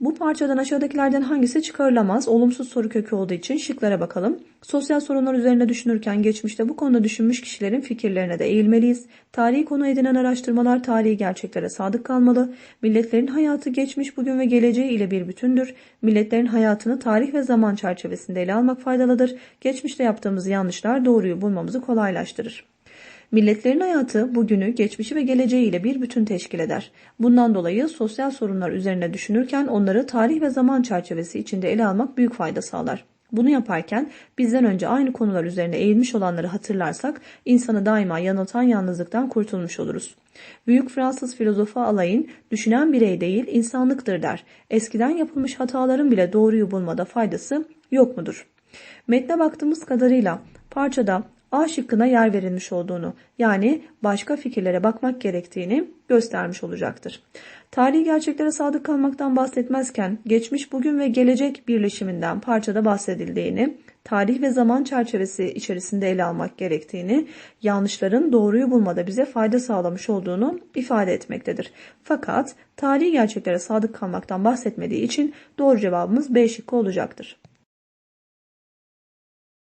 Bu parçadan aşağıdakilerden hangisi çıkarılamaz? Olumsuz soru kökü olduğu için şıklara bakalım. Sosyal sorunlar üzerine düşünürken geçmişte bu konuda düşünmüş kişilerin fikirlerine de eğilmeliyiz. Tarihi konu edinen araştırmalar tarihi gerçeklere sadık kalmalı. Milletlerin hayatı geçmiş, bugün ve geleceği ile bir bütündür. Milletlerin hayatını tarih ve zaman çerçevesinde ele almak faydalıdır. Geçmişte yaptığımız yanlışlar doğruyu bulmamızı kolaylaştırır. Milletlerin hayatı bugünü, geçmişi ve geleceği ile bir bütün teşkil eder. Bundan dolayı sosyal sorunlar üzerine düşünürken onları tarih ve zaman çerçevesi içinde ele almak büyük fayda sağlar. Bunu yaparken bizden önce aynı konular üzerine eğilmiş olanları hatırlarsak insanı daima yanıltan yalnızlıktan kurtulmuş oluruz. Büyük Fransız filozofu Alay'ın düşünen birey değil insanlıktır der. Eskiden yapılmış hataların bile doğruyu bulmada faydası yok mudur? Metne baktığımız kadarıyla parçada A şıkkına yer verilmiş olduğunu yani başka fikirlere bakmak gerektiğini göstermiş olacaktır. Tarihi gerçeklere sadık kalmaktan bahsetmezken geçmiş, bugün ve gelecek birleşiminden parçada bahsedildiğini, tarih ve zaman çerçevesi içerisinde ele almak gerektiğini, yanlışların doğruyu bulmada bize fayda sağlamış olduğunu ifade etmektedir. Fakat tarihi gerçeklere sadık kalmaktan bahsetmediği için doğru cevabımız B şıkkı olacaktır.